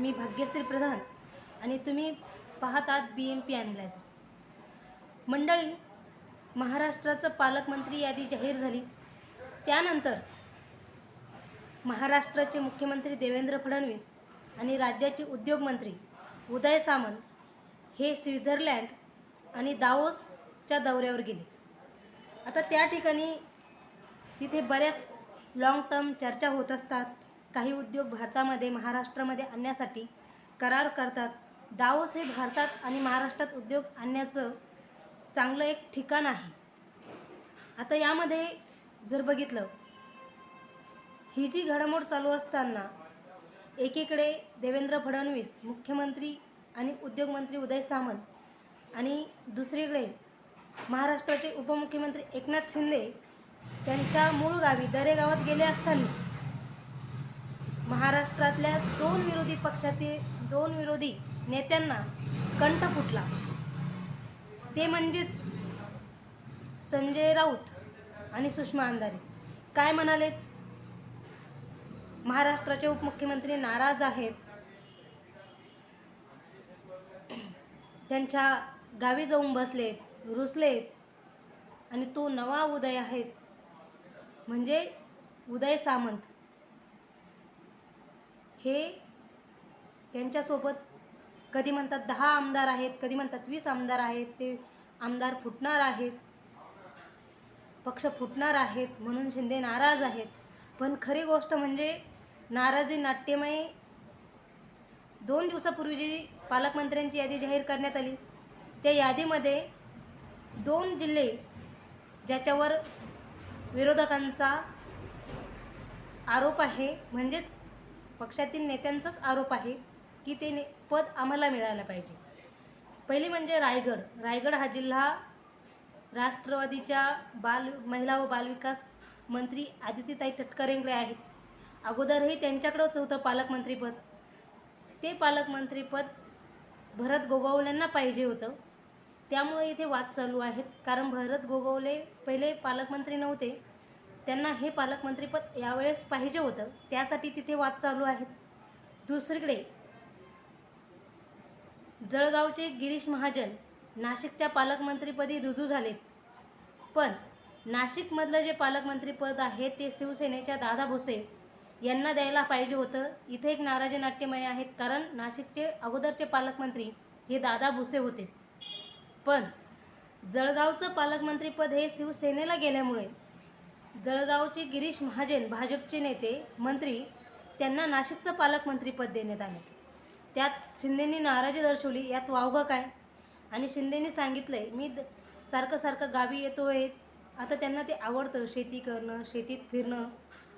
मी भाग्यश्री प्रधान आणि तुम्ही पाहत आहात बी एम पी अॅनालायझर मंडळी महाराष्ट्राचं पालकमंत्री यादी जाहीर झाली. त्यानंतर महाराष्ट्राचे मुख्यमंत्री देवेंद्र फडणवीस आणि राज्याचे उद्योगमंत्री उदय सामंत हे स्वित्झर्लंड आणि दाओसच्या दौऱ्यावर गेले. आता त्या ठिकाणी तिथे बऱ्याच लाँग टर्म चर्चा होत असतात. काही उद्योग भारतामध्ये महाराष्ट्रामध्ये आणण्यासाठी करार करतात. दावोस हे भारतात आणि महाराष्ट्रात उद्योग आणण्याचं चांगलं एक ठिकाण आहे. आता यामध्ये जर बघितलं ही जी घडामोड चालू असताना एकीकडे देवेंद्र फडणवीस मुख्यमंत्री आणि उद्योगमंत्री उदय सामंत आणि दुसरीकडे महाराष्ट्राचे उपमुख्यमंत्री एकनाथ शिंदे त्यांच्या मूळ गावी दरेगावात गेले असताना महाराष्ट्रातल्या दोन विरोधी पक्षातील दोन विरोधी नेत्यांना कंठ फुटला. ते म्हणजेच संजय राऊत आणि सुषमा अंधारे. काय म्हणाले? महाराष्ट्राचे उपमुख्यमंत्री नाराज आहेत. त्यांच्या गावी जाऊन बसलेत रुसलेत आणि तो नवा उदय आहेत म्हणजे उदय सामंत. हे त्यांच्यासोबत कधी म्हणतात दहा आमदार आहेत कधी म्हणतात वीस आमदार आहेत ते आमदार फुटणार आहेत पक्ष फुटणार आहेत म्हणून शिंदे नाराज आहेत. पण खरी गोष्ट म्हणजे नाराजी नाट्यमय दोन दिवसापूर्वी जी पालकमंत्र्यांची यादी जाहीर करण्यात आली त्या यादीमध्ये दोन जिल्हे ज्याच्यावर विरोधकांचा आरोप आहे म्हणजेच पक्षातील नेत्यांचाच आरोप आहे की ते ने पद आम्हाला मिळायला पाहिजे. पहिली म्हणजे रायगड. रायगड हा जिल्हा राष्ट्रवादीच्या बाल महिला व बालविकास मंत्री आदितीताई तटकरेंकडे आहेत. अगोदरही त्यांच्याकडंच होतं पालकमंत्रीपद. ते पालकमंत्रीपद भरत गोगावलेंना पाहिजे होतं. त्यामुळे इथे वाद चालू आहेत. कारण भरत गोगावले पहिले पालकमंत्री नव्हते. त्यांना हे पालकमंत्रीपद यावेळेस पाहिजे होतं. त्यासाठी तिथे वाद चालू आहेत. दुसरीकडे जळगावचे गिरीश महाजन नाशिकच्या पालकमंत्रीपदी रुजू झालेत. पण नाशिकमधलं जे पालकमंत्रीपद आहे ते शिवसेनेच्या दादा भुसे यांना द्यायला पाहिजे होतं. इथे एक नाराजी नाट्यमय आहेत कारण नाशिकचे अगोदरचे पालकमंत्री हे दादा भुसे होते. पण जळगावचं पालकमंत्रीपद हे शिवसेनेला गेल्यामुळे जळगावचे गिरीश महाजन भाजपचे नेते मंत्री त्यांना नाशिकचं पालकमंत्रीपद देण्यात आले. त्यात शिंदेंनी नाराजी दर्शवली यात वावगं काय? आणि शिंदेंनी सांगितलंय मी द- सारखं सारखं गावी येतोय आता त्यांना ते आवडतं शेती करणं शेतीत फिरणं.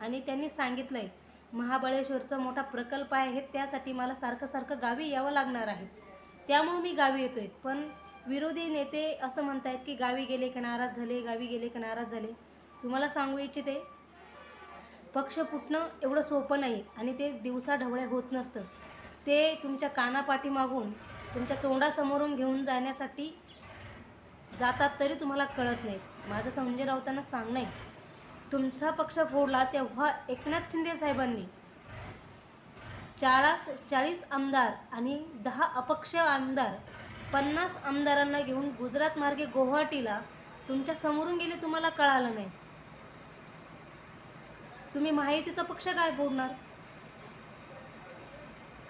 आणि त्यांनी सांगितलंय महाबळेश्वरचा मोठा प्रकल्प आहे त्यासाठी मला सारखं सारखं गावी यावं लागणार आहे. त्यामुळे मी गावी येतोय. पण विरोधी नेते असं म्हणतायत की गावी गेले का नाराज झाले गावी गेले का नाराज झाले. तुम्हाला सांगू इच्छिते पक्ष फुटणं एवढं सोपं नाही आणि ते दिवसा ढवळ्या होत नसतं. ते तुमच्या कानापाठी मागून तुमच्या तोंडासमोरून घेऊन जाण्यासाठी जातात तरी तुम्हाला कळत नाही. माझं संजय राऊतांना सांगणं आहे तुमचा पक्ष फोडला तेव्हा एकनाथ शिंदे साहेबांनी चाळीस चाळीस आमदार आणि दहा अपक्ष आमदार पन्नास आमदारांना घेऊन गुजरात मार्गे गुवाहाटीला तुमच्या समोरून गेले तुम्हाला कळालं नाही. तुम्ही माहितीचा पक्ष काय फोडणार?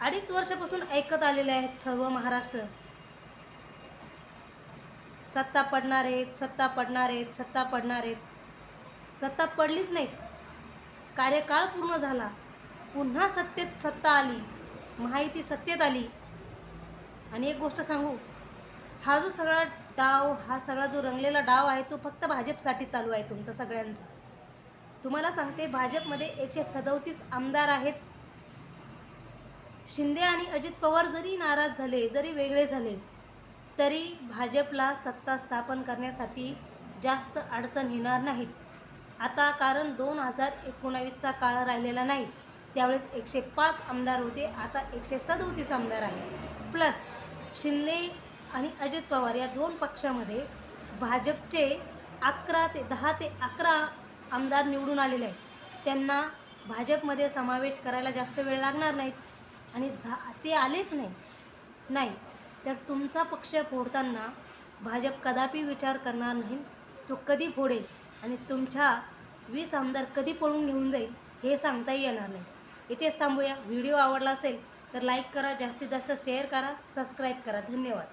अडीच वर्षापासून ऐकत आलेले आहेत सर्व महाराष्ट्र. सत्ता पडणार आहेत सत्ता पडणार आहेत सत्ता पडणार आहेत. सत्ता पडलीच नाही. कार्यकाळ पूर्ण झाला. पुन्हा सत्तेत सत्ता आली. माहिती सत्तेत आली. आणि एक गोष्ट सांगू हा जो सगळा डाव हा सगळा जो रंगलेला डाव आहे तो फक्त भाजपसाठी चालू आहे तुमचा सगळ्यांचा. तुम्हाला सांगते भाजपमध्ये एकशे सदोतीस आमदार आहेत. शिंदे आणि अजित पवार जरी नाराज झाले जरी वेगळे झाले तरी भाजपला सत्ता स्थापन करण्यासाठी जास्त अडचण येणार नाहीत. आता कारण दोन हजार एकोणावीसचा काळ राहिलेला नाही त्यावेळेस एकशे पाच आमदार होते आता एकशे सदोतीस आमदार आहे प्लस शिंदे आणि अजित पवार या दोन पक्षामध्ये भाजपचे अकरा ते दहा ते अकरा आमदार निवडून आलेले आहेत. त्यांना भाजपमध्ये समावेश करायला जास्त वेळ लागणार नाहीत आणि झा ते आलेच नाही. नाही तर तुमचा पक्ष फोडताना भाजप कदापि विचार करणार नाही. तो कधी फोडेल आणि तुमच्या वीस आमदार कधी पळून घेऊन जाईल हे सांगताही येणार नाही. इथेच थांबूया. व्हिडिओ आवडला असेल तर लाईक करा जास्तीत जास्त शेअर करा सबस्क्राईब करा. धन्यवाद.